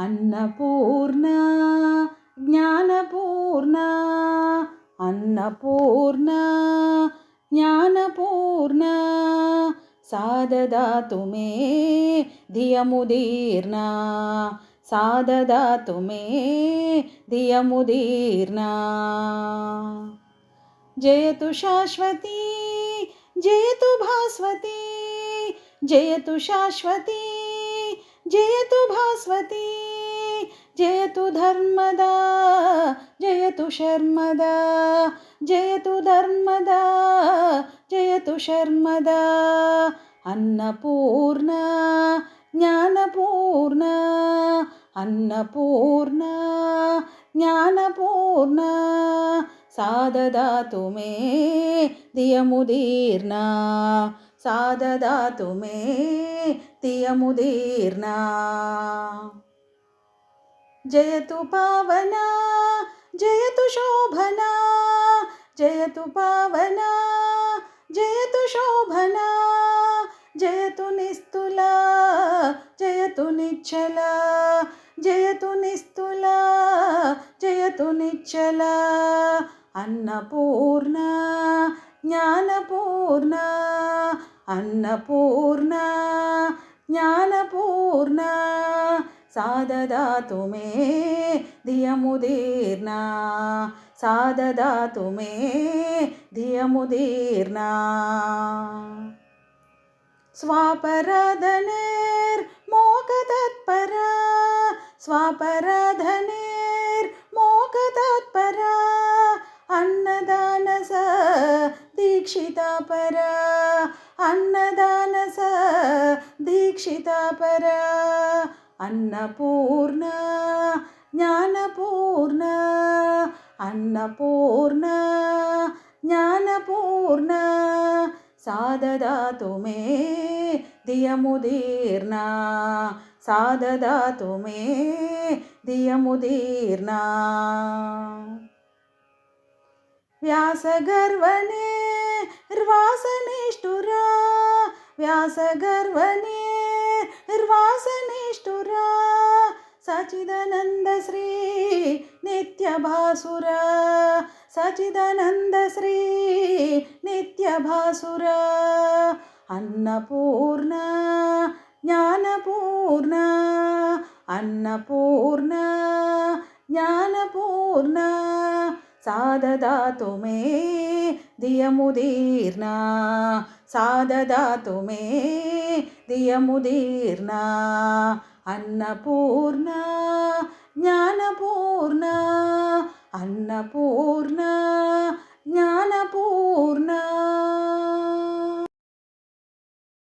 అన్నపూర్ణ జ్ఞానపూర్ణ అన్నపూర్ణ జ్ఞానపూర్ణ సాదదాతు మే ధియముదీర్ణ సాదదాతు మే ధియముదీర్ణ. జయతు శాశ్వతీ జయతు భాస్వతీ జయతు శాశ్వతీ జయతు భాస్వతి. జయతు ధర్మదా జయతు శర్మదా జయతు ధర్మదా జయతు శర్మదా. అన్నపూర్ణ జ్ఞానపూర్ణ అన్నపూర్ణ జ్ఞానపూర్ణ. సాదదాతు మే దియముదీర్ణ సాదదాతు మే దియముదీర్ణ. जयतु पावना जयतु शोभना जयतु पावना जयतु शोभना जयतु निस्तुला जयतु निच्छला जयतु निस्तुला जयतु निच्छला। अन्नपूर्णा, ज्ञानपूर्णा अन्नपूर्णा, ज्ञानपूर्णा। സാദദാതു മേ ധിയമുദീർണ. സാദദാതു മേ ധിയമുദീർണ. സ്വാപരാധനേർമോഹതത്പര സ്വാപരാധനേർമോഹതത്പര അന്നദാനസ ദീക്ഷിതാപര. അന്നദാനസ ദീക്ഷിതാപര. അന്നപൂർണ ജ്ഞാനപൂർണ അന്നപൂർണ ജ്ഞാനപൂർണ. സാധദാ തുമേ ദിയമുദീർണ. സാധദാ തുമേ ദിയമുദീർണ. വ്യാസഗർവനെ നിർവാസനിഷ്ഠുര വ്യാസഗർവനെ നിർവാസനിഷ്ഠുര നിത്യഭാസുര സച്ചിദാനന്ദ ശ്രീ നിത്യഭാസുര. അന്നപൂർണ ജ്ഞാനപൂർണ അന്നപൂർണ ജ്ഞാനപൂർണ. സാദദാതു മേ ധിയമുദീർണ സാദദാതു മേ ധിയമുദീർണ അന്നപൂർണ ജ്ഞാനപൂർണ അന്നപൂർണ ജ്ഞാനപൂർണ.